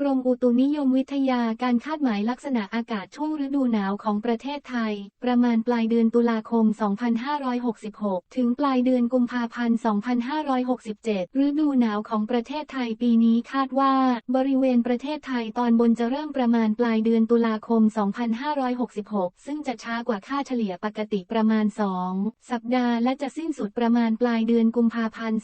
กรมอุตุนิยมวิทยาการคาดหมายลักษณะอากาศช่วงฤดูหนาวของประเทศไทย ประมาณปลายเดือนตุลาคม 2566 ถึงปลายเดือนกุมภาพันธ์ 2567 ฤดูหนาวของประเทศไทยปีนี้คาดว่า บริเวณประเทศไทยตอนบนจะเริ่มประมาณปลายเดือนตุลาคม 2566 ซึ่งจะช้ากว่าค่าเฉลี่ยปกติประมาณ 2 สัปดาห์และจะสิ้นสุดประมาณปลายเดือนกุมภาพันธ์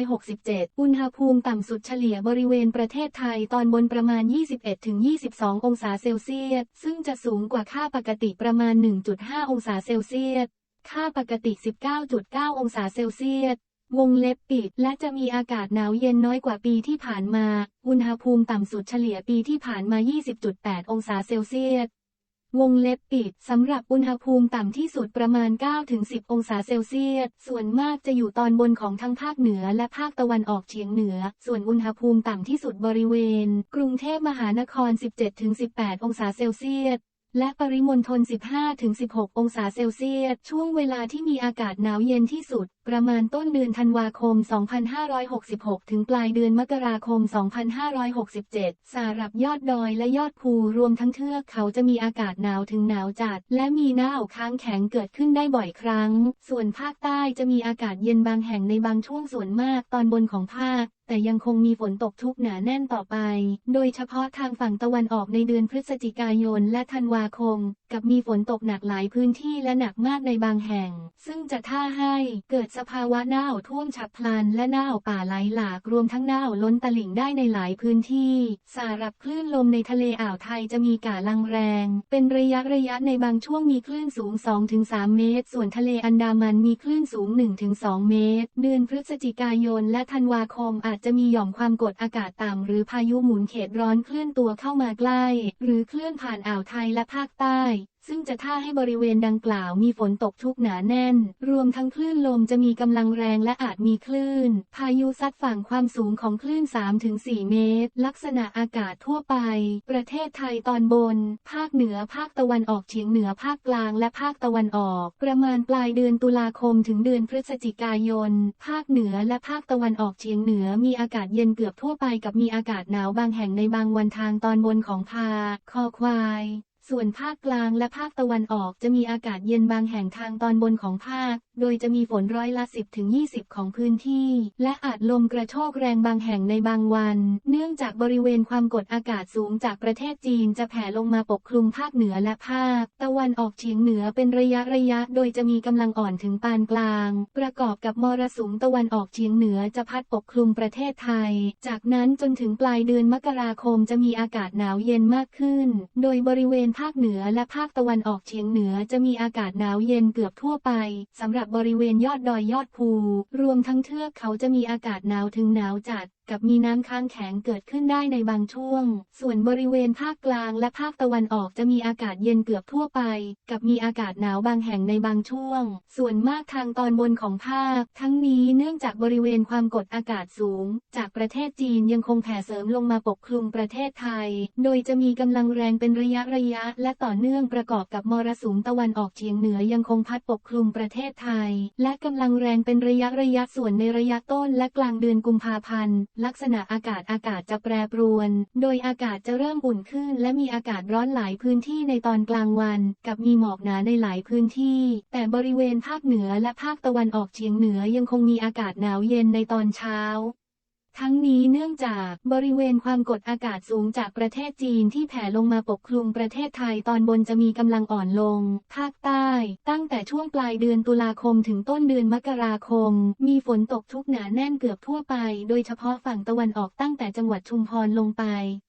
2567 อุณหภูมิต่ำสุดเฉลี่ยบริเวณประเทศไทยตอนบนประมาณ 21-22 องศาเซลเซียส ซึ่งจะสูงกว่าค่าปกติประมาณ 1.5 องศาเซลเซียส ค่าปกติ 19.9 องศาเซลเซียส วงเล็บปิด และจะมีอากาศหนาวเย็นน้อยกว่าปีที่ผ่านมา อุณหภูมิต่ำสุดเฉลี่ยปีที่ผ่านมา 20.8 องศาเซลเซียส วงเล็บปิดสำหรับอุณหภูมิต่ำที่สุดประมาณ 9-10 องศาเซลเซียส ส่วนมากจะอยู่ตอนบนของทั้งภาคเหนือและภาคตะวันออกเฉียงเหนือ ส่วนอุณหภูมิต่ำที่สุดบริเวณ กรุงเทพมหานคร 17-18 องศาเซลเซียสและปริมณฑล15-16 องศาเซลเซียส ช่วงเวลาที่มีอากาศหนาวเย็นที่สุด ประมาณต้นเดือนธันวาคม 2566 ถึงปลายเดือนมกราคม 2567 สารับยอดดอยและยอดภูรวมทั้งเทือกเขาจะมีอากาศหนาวถึงหนาวจัด และมีหน้าอกค้างแข็งเกิดขึ้นได้บ่อยครั้ง ส่วนภาคใต้จะมีอากาศเย็นบางแห่งในบางช่วงส่วนมากตอนบนของภาคแต่ยังคงมีฝนตกชุกหนาแน่นต่อไป โดยเฉพาะทางฝั่งตะวันออกในเดือนพฤศจิกายนและธันวาคม กับมีฝนตกหนักหลายพื้นที่และหนักมากในบางแห่ง ซึ่งจะท่าให้เกิดสภาวะหน้าท่วมฉับพลัน และหน้าป่าไหลหลากรวมทั้งหน้าล้นตลิ่งได้ในหลายพื้นที่ สารับคลื่นลมในทะเลอ่าวไทยจะมีกาลังแรง เป็นระยะระยะในบางช่วงมีคลื่นสูง 2-3 เมตร ส่วนทะเลอันดามันมีคลื่นสูง 1-2 เมตร เดือนพฤศจิกายนและธันวาคมอาจจะมีหย่อมความกดอากาศต่ำหรือพายุหมุนเขตร้อนเคลื่อนตัวเข้ามาใกล้ หรือเคลื่อนผ่านอ่าวไทยและภาคใต้ ซึ่งจะท่าให้บริเวณดังกล่าวมีฝนตกชุกหนาแน่น รวมทั้งคลื่นลมจะมีกำลังแรงและอาจมีคลื่น พายุซัดฝั่งความสูงของคลื่น 3-4 เมตร ลักษณะอากาศทั่วไป ประเทศไทยตอนบน ภาคเหนือภาคตะวันออกเฉียงเหนือภาคกลางและภาคตะวันออก ประมาณปลายเดือนตุลาคมถึงเดือนพฤศจิกายน ภาคเหนือและภาคตะวันออกเฉียงเหนือมีอากาศเย็นเกือบทั่วไปกับมีอากาศหนาวบางแห่งในบางวันทางตอนบนของภาคอควาย ส่วนภาคกลางและภาคตะวันออกจะมีอากาศเย็นบางแห่งทางตอนบนของภาค โดยจะมีฝนร้อยละ 10ถึง20 ของพื้นที่ และอาจลมกระโชกแรงบางแห่งในบางวัน เนื่องจากบริเวณความกดอากาศสูงจากประเทศจีนจะแผ่ลงมาปกคลุมภาคเหนือและภาค ตะวันออกเฉียงเหนือเป็นระยะระยะ โดยจะมีกำลังอ่อนถึงปานกลาง ประกอบกับมรสุมตะวันออกเฉียงเหนือจะพัดปกคลุมประเทศไทย จากนั้นจนถึงปลายเดือนมกราคมจะมีอากาศหนาวเย็นมากขึ้น โดยบริเวณภาคเหนือและภาคตะวันออกเฉียงเหนือจะมีอากาศหนาวเย็นเกือบทั่วไปสำหรับบริเวณยอดดอยยอดภู รวมทั้งเทือกเขาจะมีอากาศหนาวถึงหนาวจัด กับมีน้ำค้างแข็งเกิดขึ้นได้ในบางช่วง ส่วนบริเวณภาคกลางและภาคตะวันออกจะมีอากาศเย็นเกือบทั่วไป กับมีอากาศหนาวบางแห่งในบางช่วง ส่วนมากทางตอนบนของภาค ทั้งนี้เนื่องจากบริเวณความกดอากาศสูง จากประเทศจีนยังคงแผ่เสริมลงมาปกคลุมประเทศไทย โดยจะมีกำลังแรงเป็นระยะระยะ และต่อเนื่องประกอบกับมรสุมตะวันออกเฉียงเหนือยังคงพัดปกคลุมประเทศไทย และกำลังแรงเป็นระยะระยะส่วนในระยะต้นและกลางเดือนกุมภาพันธ์ลักษณะอากาศอากาศจะแปรปรวน โดยอากาศจะเริ่มอุ่นขึ้น และมีอากาศร้อนหลายพื้นที่ในตอนกลางวัน กับมีหมอกหนาในหลายพื้นที่ แต่บริเวณภาคเหนือและภาคตะวันออกเฉียงเหนือยังคงมีอากาศหนาวเย็นในตอนเช้า ทั้งนี้เนื่องจากบริเวณความกดอากาศสูงจากประเทศจีนที่แผ่ลงมาปกคลุมประเทศไทยตอนบนจะมีกำลังอ่อนลง ภาคใต้ ตั้งแต่ช่วงปลายเดือนตุลาคมถึงต้นเดือนมกราคม มีฝนตกชุกหนาแน่นเกือบทั่วไป โดยเฉพาะฝั่งตะวันออกตั้งแต่จังหวัดชุมพรลงไป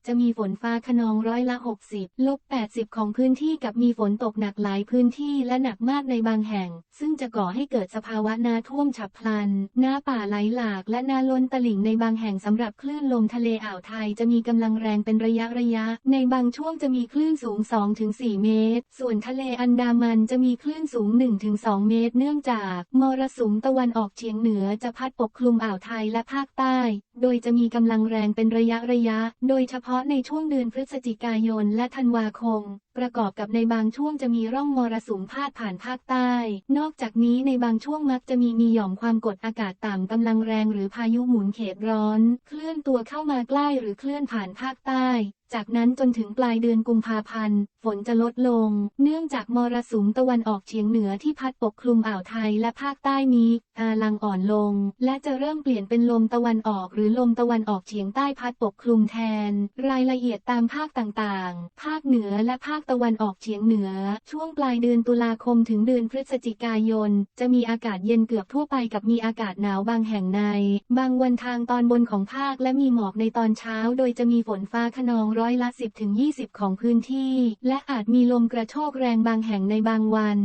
จะมีฝนฟ้าขนองร้อยละ 60 ลบ 80 ของพื้นที่กับมีฝนตกหนักหลายพื้นที่และหนักมากในบางแห่ง ซึ่งจะก่อให้เกิดสภาวะน้ำท่วมฉับพลัน น้าป่าไหลหลากและน้าล้นตลิ่งในบางแห่งสำหรับคลื่นลมทะเลอ่าวไทยจะมีกำลังแรงเป็นระยะระยะ ในบางช่วงจะมีคลื่นสูง 2-4 เมตร ส่วนทะเลอันดามันจะมีคลื่นสูง 1-2 เมตร เนื่องจากมรสุมตะวันออกเฉียงเหนือจะพัดปกคลุมอ่าวไทยและภาคใต้ โดยจะมีกำลังแรงเป็นระยะระยะ โดยเฉพาะในช่วงเดือนพฤศจิกายนและธันวาคมประกอบกับในบางช่วงจะมีร่องมรสุมพาดผ่านภาคใต้ นอกจากนี้ในบางช่วงมักจะมีมีหย่อมความกดอากาศต่ำกำลังแรงหรือพายุหมุนเขตร้อน เคลื่อนตัวเข้ามาใกล้หรือเคลื่อนผ่านภาคใต้ จากนั้นจนถึงปลายเดือนกุมภาพันธ์ ฝนจะลดลง เนื่องจากมรสุมตะวันออกเฉียงเหนือที่พัดปกคลุมอ่าวไทยและภาคใต้นี้กำลังอ่อนลง และจะเริ่มเปลี่ยนเป็นลมตะวันออกหรือลมตะวันออกเฉียงใต้พัดปกคลุมแทน รายละเอียดตามภาคต่างๆ ภาคเหนือและภาคตะวันออกเฉียงเหนือ ช่วงปลายเดือนตุลาคมถึงเดือนพฤศจิกายน จะมีอากาศเย็นเกือบทั่วไปกับมีอากาศหนาวบางแห่งใน บางวันทางตอนบนของภาคและมีหมอกในตอนเช้า โดยจะมีฝนฟ้าขนองร้อยละ 10-20 ของพื้นที่ และอาจมีลมกระโชกแรงบางแห่งในบางวัน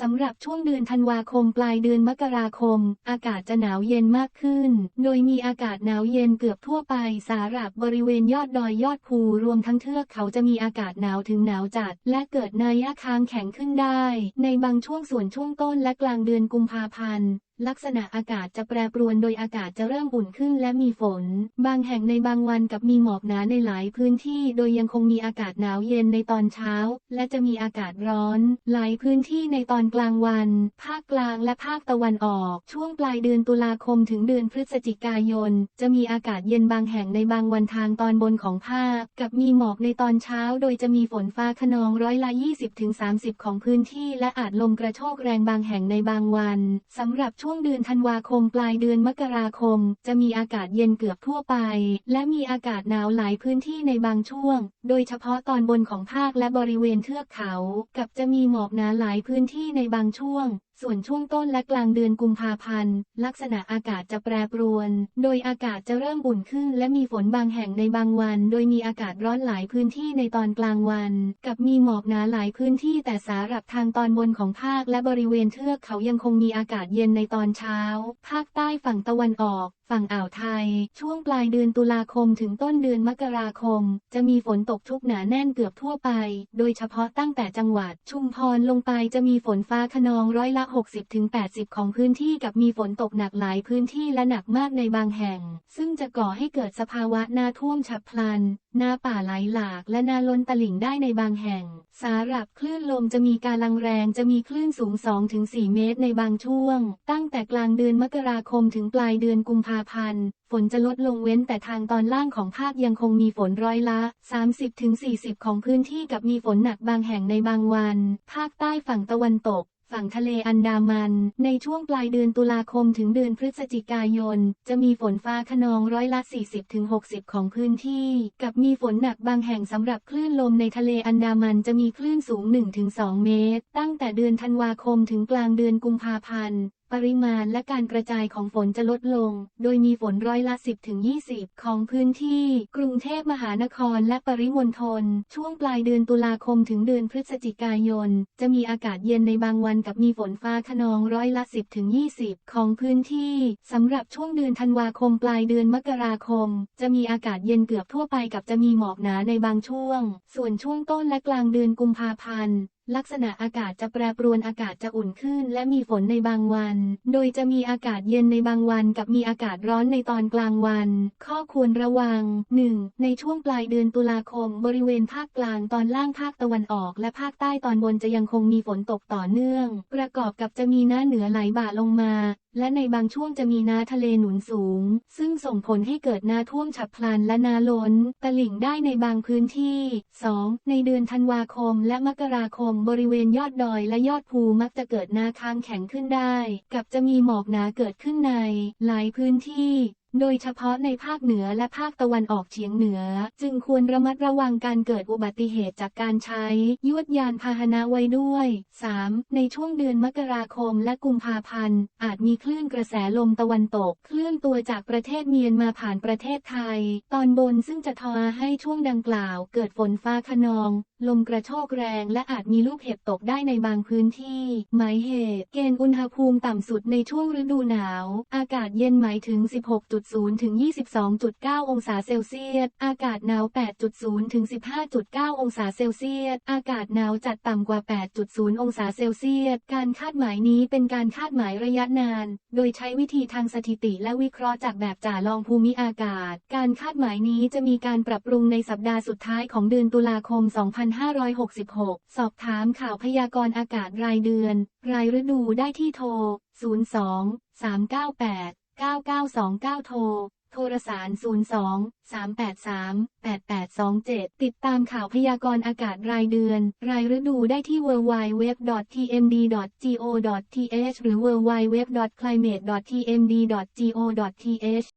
สำหรับช่วงเดือนธันวาคมปลายเดือนมกราคม อากาศจะหนาวเย็นมากขึ้น โดยมีอากาศหนาวเย็นเกือบทั่วไปสาหรับบริเวณยอดดอยยอดภูรวมทั้งเทือกเขาจะมีอากาศหนาวถึงหนาวจัด และเกิดนายะค้างแข็งขึ้นได้ ในบางช่วงส่วนช่วงต้นและกลางเดือนกุมภาพันธ์ ลักษณะอากาศจะแปรปรวนโดยอากาศจะเริ่มอุ่นขึ้นและมีฝน บางแห่งในบางวันกับมีหมอกหนาในหลายพื้นที่ โดยยังคงมีอากาศหนาวเย็นในตอนเช้า และจะมีอากาศร้อน หลายพื้นที่ในตอนกลางวัน ภาคกลางและภาคตะวันออก ช่วงปลายเดือนตุลาคมถึงเดือนพฤศจิกายน จะมีอากาศเย็นบางแห่งในบางวันทางตอนบนของภาค กับมีหมอกในตอนเช้า โดยจะมีฝนฟ้าขนองร้อยละ 20-30 ของพื้นที่ และอาจลมกระโชกแรงบางแห่งในบางวันสำหรับช่วงงเดือนธันวาคมปลายเดือนมกราคม จะมีอากาศเย็นเกือบทั่วไป และมีอากาศหนาวหลายพื้นที่ในบางช่วง โดยเฉพาะตอนบนของภาคและบริเวณเทือกเขา กับจะมีหมอกหนาหลายพื้นที่ในบางช่วง ส่วนช่วงต้นและกลางเดือนกุมภาพันธ์ ลักษณะอากาศจะแปรปรวน โดยอากาศจะเริ่มอุ่นขึ้น และมีฝนบางแห่งในบางวัน โดยมีอากาศร้อนหลายพื้นที่ในตอนกลางวัน กับมีหมอกหนาหลายพื้นที่แต่สาหรับทางตอนบนของภาคและบริเวณเทือกเขายังคงมีอากาศเย็นในตอนเช้า ภาคใต้ฝั่งตะวันออก ฝั่งอ่าวไทย ช่วงปลายเดือนตุลาคมถึงต้นเดือนมกราคม จะมีฝนตกชุกหนาแน่นเกือบทั่วไป โดยเฉพาะตั้งแต่จังหวัด ชุมพรลงไปจะมีฝนฟ้าขนองร้อยละ60-80 ของพื้นที่กับมีฝนตกหนักหลายพื้นที่และหนักมากในบางแห่ง ซึ่งจะก่อให้เกิดสภาวะน้าท่วมฉับพลัน นาป่าไหลหลาก และนาล้นตลิ่งได้ในบางแห่ง สาหรับคลื่นลมจะมีการลังแรงจะมีคลื่นสูง 2-4 เมตรในบางช่วง ตั้งแต่กลางเดือนมกราคมถึงปลายเดือนกุมภาพันธ์ฝนจะลดลงเว้นแต่ทางตอนล่างของภาคยังคงมีฝนร้อยละ 30-40 ของพื้นที่กับมีฝนหนักบางแห่งในบางวัน ภาคใต้ฝั่งตะวันตก ฝั่งทะเลอันดามัน ในช่วงปลายเดือนตุลาคมถึงเดือนพฤศจิกายน จะมีฝนฟ้าขนองร้อยละ 40-60 ของพื้นที่ กับมีฝนหนักบางแห่งสำหรับคลื่นลมในทะเลอันดามันจะมีคลื่นสูง 1-2 เมตร ตั้งแต่เดือนธันวาคมถึงกลางเดือนกุมภาพันธ์ ปริมาณและการกระจายของฝนจะลดลง โดยมีฝนร้อยละ 10-20 ของพื้นที่ กรุงเทพมหานครและปริมณฑล ช่วงปลายเดือนตุลาคมถึงเดือนพฤศจิกายน จะมีอากาศเย็นในบางวันกับมีฝนฟ้าขนองร้อยละ 10-20 ของพื้นที่ สำหรับช่วงเดือนธันวาคมปลายเดือนมกราคม จะมีอากาศเย็นเกือบทั่วไปกับจะมีหมอกหนาในบางช่วง ส่วนช่วงต้นและกลางเดือนกุมภาพันธ์ ลักษณะอากาศจะแปรปรวนอากาศจะอุ่นขึ้น และมีฝนในบางวัน โดยจะมีอากาศเย็นในบางวันกับมีอากาศร้อนในตอนกลางวัน ข้อควรระวัง 1. ในช่วงปลายเดือนตุลาคม บริเวณภาคกลางตอนล่างภาคตะวันออกและภาคใต้ตอนบนจะยังคงมีฝนตกต่อเนื่อง ประกอบกับจะมีหน้าเหนือไหลบ่าลงมา และในบางช่วงจะมีน้าทะเลหนุนสูง ซึ่งส่งผลให้เกิดน้าท่วมฉับพลันและน้าล้น ตลิ่งได้ในบางพื้นที่ 2. ในเดือนธันวาคมและมกราคมบริเวณยอดดอยและยอดภูมักจะเกิดนาคางแข็งขึ้นได้ กับจะมีหมอกหนาเกิดขึ้นใน หลายพื้นที่ โดยเฉพาะในภาคเหนือและภาคตะวันออกเฉียงเหนือ จึงควรระมัดระวังการเกิดอุบัติเหตุจากการใช้ยวดยานพาหนะไว้ด้วย 3. ในช่วงเดือนมกราคมและกุมภาพันธ์ อาจมีคลื่นกระแสลมตะวันตก เคลื่อนตัวจากประเทศเมียนมาผ่านประเทศไทย ตอนบนซึ่งจะทอให้ช่วงดังกล่าว เกิดฝนฟ้าขนอง ลมกระโชกแรงและอาจมีลูกเห็บตกได้ในบางพื้นที่ หมายเหตุ เกณฑ์อุณหภูมิต่ำสุดในช่วงฤดูหนาว อากาศเย็นหมายถึง8.0 ถึง 22.9 องศาเซลเซียส อากาศหนาว 8.0 ถึง 15.9 องศาเซลเซียส อากาศหนาวจัดต่ำกว่า 8.0 องศาเซลเซียส การคาดหมายนี้เป็นการคาดหมายระยะนาน โดยใช้วิธีทางสถิติและวิเคราะห์จากแบบจ่าลองภูมิอากาศ การคาดหมายนี้จะมีการปรับปรุงในสัปดาห์สุดท้ายของเดือนตุลาคม 2566 สอบถามข่าวพยากรณ์อากาศรายเดือน รายฤดูได้ที่โทร 02 398 9929 โทร โทรสาร 02 383 8827 ติดตามข่าวพยากรณ์อากาศรายเดือน รายฤดูได้ที่ www.tmd.go.th หรือ www.climate.tmd.go.th